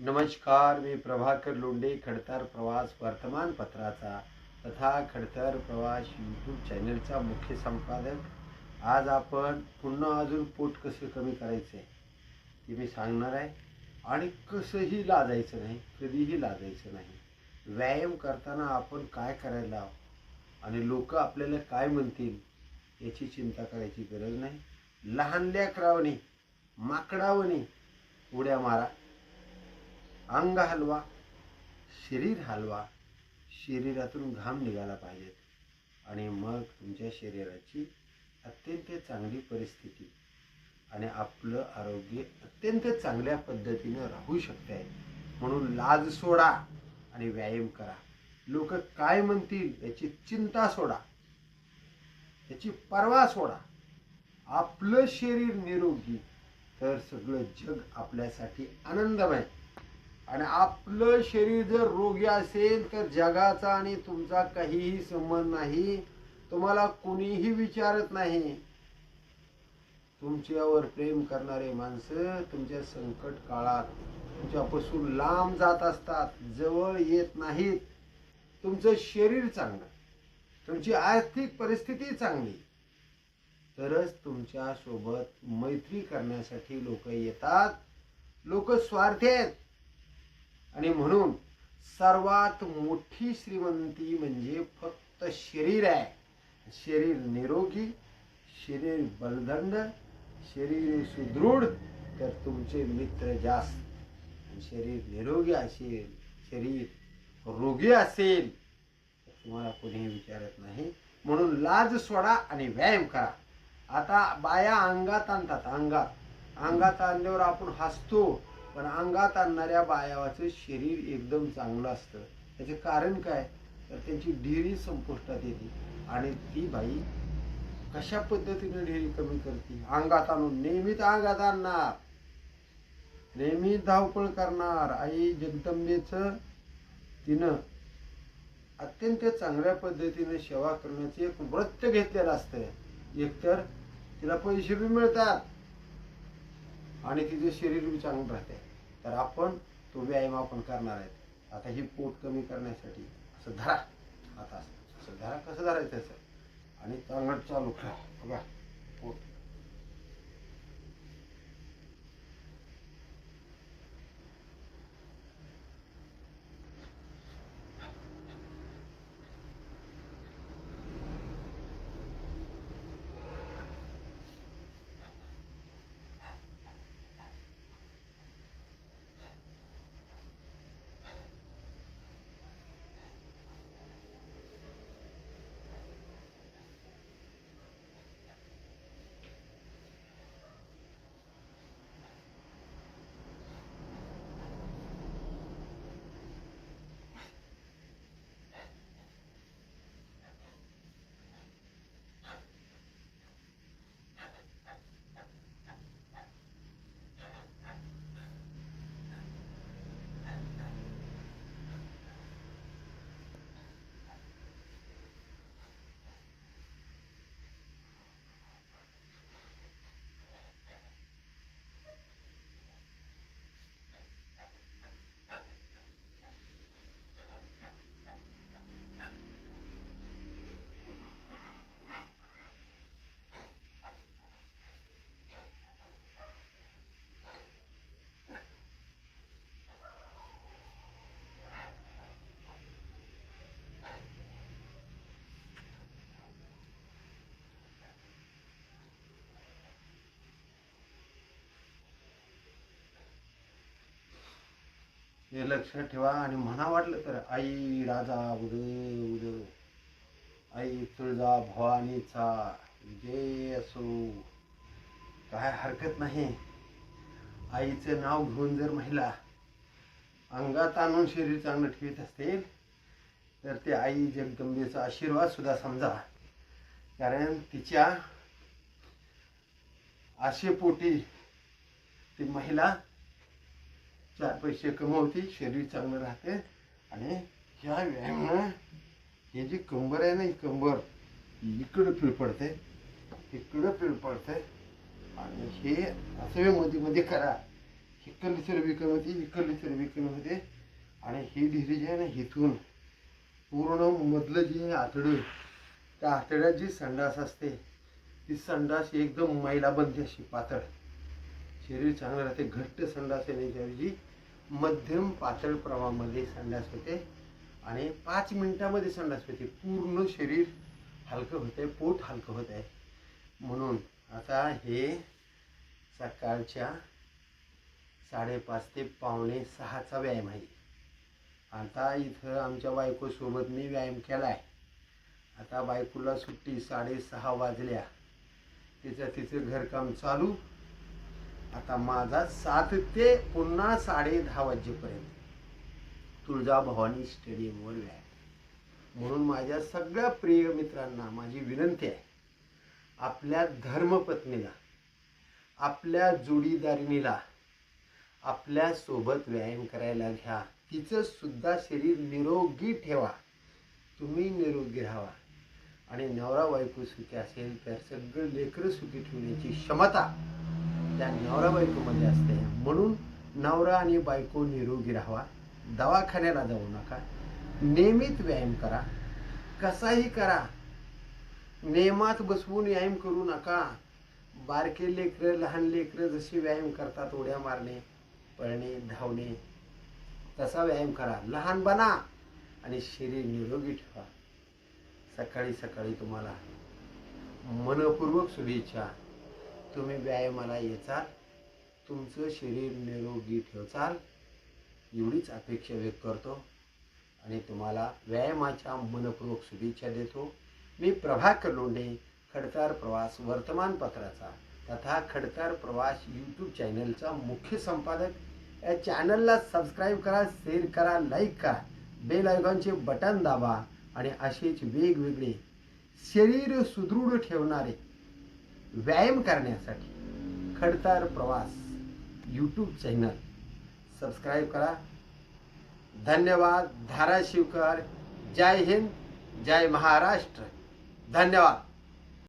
नमस्कार मी प्रभाकर लोंढे खडतर प्रवास वर्तमानपत्राचा तथा खडतर प्रवास यूट्यूब चॅनलचा मुख्य संपादक. आज आपण पुन्हा अजून पोट कसं कमी करायचं आहे ते मी सांगणार आहे. आणि कसंही लाजायचं नाही कधीही लाजायचं नाही. व्यायाम करताना आपण काय करायला हवं? आणि लोक आपल्याला काय म्हणतील याची चिंता करायची गरज नाही. लहान लेकरावणी माकडावणी उड्या मारा. अंग हलवा शरीर हलवा शरीरातून घाम निघाला पाहिजेत आणि मग तुमच्या शरीराची अत्यंत चांगली परिस्थिती आणि आपलं आरोग्य अत्यंत चांगल्या पद्धतीनं राहू शकते म्हणून लाज सोडा आणि व्यायाम करा. लोक काय म्हणतील याची चिंता सोडा. याची पर्वा सोडा. आपलं शरीर निरोगी तर सगळं जग आपल्यासाठी आनंदमय. आणि आपलं शरीर जर रोगी असेल तर जगाचा आणि तुमचा काहीही संबंध नाही. तुम्हाला कुणीही विचारत नाही. तुमच्यावर प्रेम करणारे माणसं तुमच्या संकट काळात तुमच्यापासून लांब जात असतात जवळ येत नाहीत. तुमचं शरीर चांगलं तुमची आर्थिक परिस्थिती चांगली. तरच तुमच्यासोबत मैत्री करण्यासाठी लोक येतात. लोक स्वार्थी आहेत. आणि म्हणून सर्वात मोठी श्रीमंती म्हणजे फक्त शरीर आहे. शरीर निरोगी शरीर बलदंड शरीर सुदृढ तर तुमचे मित्र जास्त. शरीर निरोगी असेल शरीर रोगी असेल तर तुम्हाला कोणीही विचारत नाही. म्हणून लाज सोडा आणि व्यायाम करा. आता बाया अंगात आणतात अंगात. अंगात आणल्यावर आपण हसतो पण अंगात आणणाऱ्या बायावाचं शरीर एकदम चांगलं असतं. त्याचे कारण काय? तर त्यांची ढेरी संपुष्टात येते. आणि ती बाई कशा पद्धतीने ढेरी कमी करते? अंगात आणून नेहमीच अंगात आणणार. नेहमी धावपळ करणार. आई जगदंबेचं तिनं अत्यंत चांगल्या पद्धतीने सेवा करण्याचं एक व्रत घेतलेलं असतं. एकतर तिला पैसे बी मिळतात. आणि तिचं शरीर बी चांगलं राहते तर आपण तो व्यायाम आपण करणार आहेत. आता ही पोट कमी करण्यासाठी असं धरा. आता असं असं धरा. कसं धरायचं असं आणि चांगलं चालू करा. बघा पोट हे लक्षात ठेवा आणि म्हणा वाटलं तर आई राजा उद उद आई तुळजा भवानीचा जय असो. काय हरकत नाही. आईचं नाव घेऊन जर महिला अंगात आणून शरीर चांगलं ठेवत असतील तर ते आई जगदंबेचा आशीर्वाद सुद्धा समजा. कारण तिच्या आशेपोटी ती महिला चार पैसे कमवते शरीर चांगलं राहते. आणि ह्या व्यायामानं हे जी कंबर आहे ना ही कंबर इकडं पिळपडते इकडं पिळपडते आणि हे असं मध्ये मध्ये करा. इकडली चरबी कमी होते इकडली चरबी कमी होते आणि ही ढिरी जी आहे ना इथून पूर्ण मधलं जे आतडं त्या आतड्यात जी संडास असते ती संडास एकदम मैलाबंदी अशी पातळ. शरीर चांगलं राहते घट्ट संडास येण्याच्याऐवजी मध्यम पातळ प्रवाहामध्ये संडास होते आणि पाच मिनटामध्ये संडास होते. पूर्ण शरीर हलकं होतं आहे पोट हलकं होत आहे म्हणून आता हे सकाळच्या साडेपाच ते पावणे सहाचा व्यायाम आहे. आता इथं आमच्या बायकोसोबत मी व्यायाम केला आहे आता बायकोला सुट्टी साडेसहा वाजल्या. तिचं तिचं घरकाम चालू. आता माझा सात ते पुन्हा साडे दहा वाजेपर्यंत तुळजाभवानी स्टेडियमवर व्यायाम. म्हणून माझ्या सगळ्या प्रिय मित्रांना माझी विनंती आहे आपल्या धर्मपत्नीला आपल्या जोडीदारिणीला आपल्यासोबत व्यायाम करायला घ्या. तिचं सुद्धा शरीर निरोगी ठेवा. तुम्ही निरोगी राहावा. आणि नवरा बायको सुखी असेल तर सगळं लेकरं सुखी ठेवण्याची क्षमता त्या नवरा बायकोमध्ये असते. म्हणून नवरा आणि बायको निरोगी राहावा. दवाखान्याला जाऊ नका. नियमित व्यायाम करा. कसाही करा. नियमात बसवून व्यायाम करू नका. बारके लेकरं लहान लेकरं जशी व्यायाम करतात उड्या मारणे पळणे धावणे तसा व्यायाम करा. लहान बना आणि शरीर निरोगी ठेवा. सकाळी सकाळी तुम्हाला मनपूर्वक शुभेच्छा. तुम्ही व्यायामाला येचाल तुमचं शरीर निरोगी ठेवचाल एवढीच अपेक्षा व्यक्त करतो. आणि तुम्हाला व्यायामाच्या मनपूर्वक शुभेच्छा देतो. मी प्रभाकर लोंढे खडकार प्रवास वर्तमानपत्राचा तथा खडकार प्रवास यूट्यूब चॅनलचा मुख्य संपादक. या चॅनलला सबस्क्राईब करा शेअर करा लाईक करा बेल आयकॉनचे बटन दाबा आणि असेच वेगवेगळे शरीर सुदृढ ठेवणारे व्यायाम करण्यासाठी खडतार प्रवास यूट्यूब चॅनल सबस्क्राईब करा. धन्यवाद. धाराशिवकर. जय हिंद. जय महाराष्ट्र. धन्यवाद.